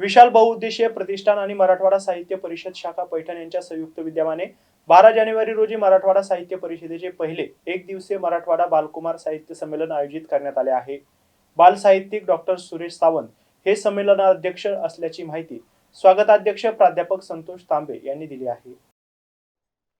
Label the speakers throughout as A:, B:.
A: विशाल बहुउद्देशीय प्रतिष्ठान आणि मराठवाडा साहित्य परिषद शाखा पैठण यांच्या संयुक्त विद्यमाने बारा जानेवारी रोजी मराठवाडा साहित्य परिषदेचे पहिले एक दिवसीय मराठवाडा बालकुमार साहित्य संमेलन आयोजित करण्यात आले आहे. बाल साहित्यिक डॉक्टर सुरेश सावंत हे संमेलनाध्यक्ष असल्याची माहिती स्वागताध्यक्ष प्राध्यापक संतोष तांबे यांनी दिली आहे.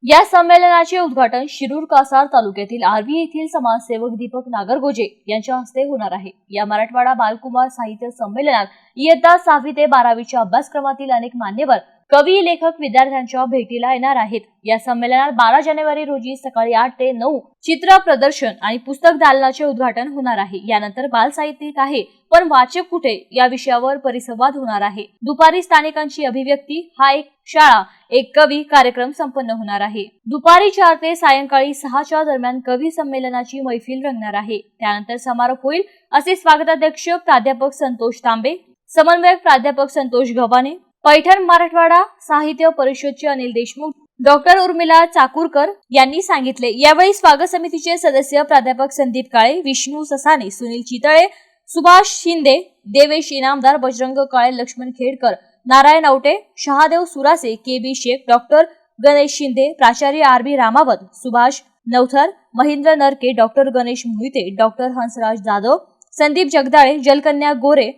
B: या संमेलनाचे उद्घाटन शिरूर कासार तालुक्यातील आर्वी येथील समाजसेवक दीपक नागरगोजे यांच्या हस्ते होणार आहे. या मराठवाडा बालकुमार साहित्य संमेलनात इयत्ता सहावी ते बारावीच्या अभ्यासक्रमातील अनेक मान्यवर कवी लेखक विद्यार्थ्यांच्या भेटीला येणार आहेत. या संमेलनात बारा जानेवारी रोजी सकाळी आठ ते नऊ चित्र प्रदर्शन आणि पुस्तक दालनाचे उद्घाटन होणार आहे. यानंतर बाल साहित्यिक आहे पण वाचक कुठे? या विषयावर परिसंवाद होणार आहे. दुपारी स्थानिकांची अभिव्यक्ती हा एक शाळा एक कवी कार्यक्रम संपन्न होणार आहे. दुपारी चार ते सायंकाळी सहाच्या दरम्यान कवी संमेलनाची मैफिल रंगणार आहे. त्यानंतर समारोप होईल असे स्वागताध्यक्ष प्राध्यापक संतोष तांबे समन्वयक प्राध्यापक संतोष गव्हाणे पैठण मराठवाडा साहित्य परिषदचे अनिल देशमुख डॉक्टर उर्मिला चाकूरकर यांनी सांगितले. यावेळी स्वागत समितीचे सदस्य प्राध्यापक Sandeep Kale Vishnu Sasane Sunil Chitale Subhash Shinde Devesh Inamdar Bajrang Kale Laxman Khedkar Narayan Aute Shahadev Surase K B Shaikh doctor Ganesh Shinde प्राचार्य R B Ramawat Subhash Navthar Mahendra Narke doctor Ganesh Mohite doctor Hansraj Jadhav Sandeep Jagdale Jalkanya Gore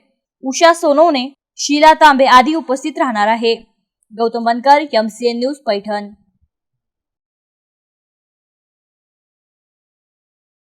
B: Usha Sonawane Sheela Tambe आदी उपस्थित राहणार आहे. Gautam Bankar MCN news Paithan.